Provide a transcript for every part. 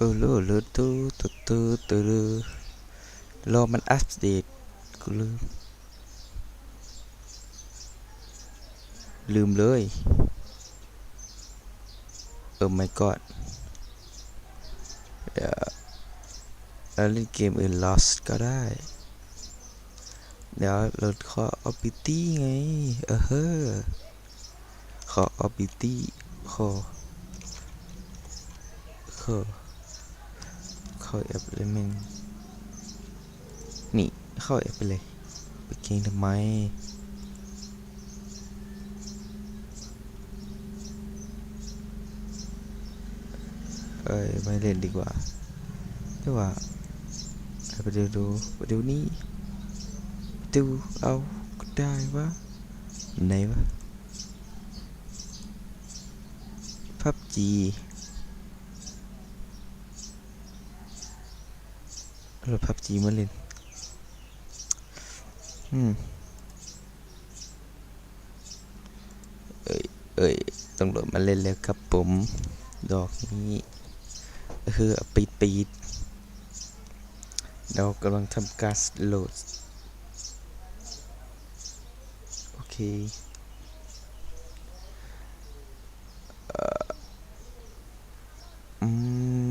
เออลอเลอตู้ตู้ตู้ตู้เลอรอมันอัปเดตกูลืม ลืมเลยเออ my god เดี๋ยวเราเล่นเกมอื่น lost ก็ได้ เดี๋ยวเราขอ ability ไง เออเฮ้อขอ ability ขอขอ เข้าแอปเลยมึงนี่เข้าแอปไปเลย ไปเก่งทำไม เอ้ยไม่เล่นดีกว่าแต่ว่าไปดูดูไปดูนี่ดูเอาก็ได้วะไหนวะพับจี เราพับจีมาเล่นอืมเอ้ยเอ้ยต้องโหลดมาเล่นแล้วครับผม ดอกนี้คือปีดปีดเรากำลังทำการโหลด โอเคเอ่ออื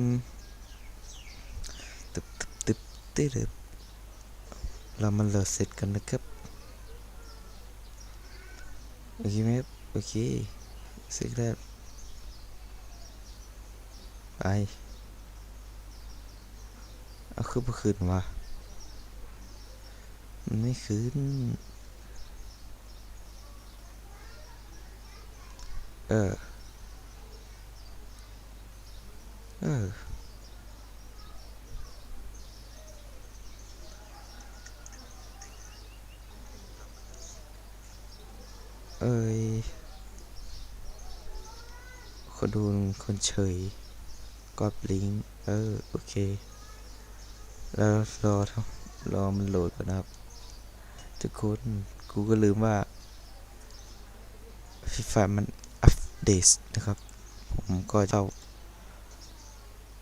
มตึบตึบ ตึบตึบเรามาโหลดเสร็จกันนะครับ โอเคไหมครับโอเคเสร็จแล้วไปเอาขึ้นมาคืนวะมันไม่คืนเออ เออ เอ้ยคนดูคนเฉยกดลิงก์เออ โอเค แล้วรอทำรอมันโหลดก่อนนะครับ ทุกคนกูก็ลืมว่าฟีฟามันอัปเดตนะครับ ผมก็เข้า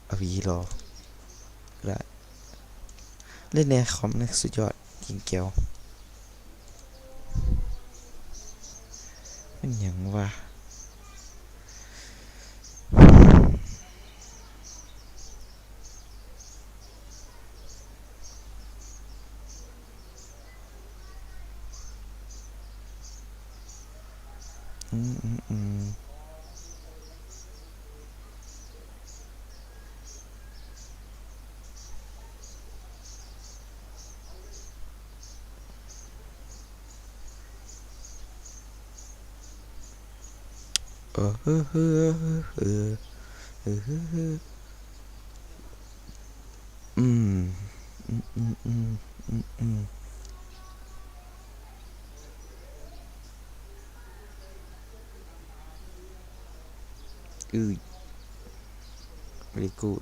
อาวีรอก็ได้เล่นในคอมนะสุดยอด กิงเกียว nhận và mm, -mm, -mm. Mm. Mm-mm-mm. Mm-mm. Ooh. Really cool.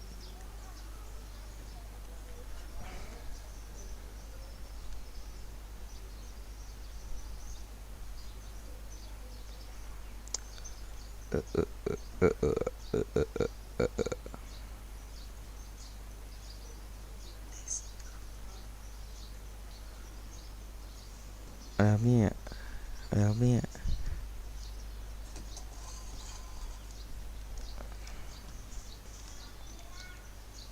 เออเออเอออะไรครับเนี่ยอะไรครับเนี่ย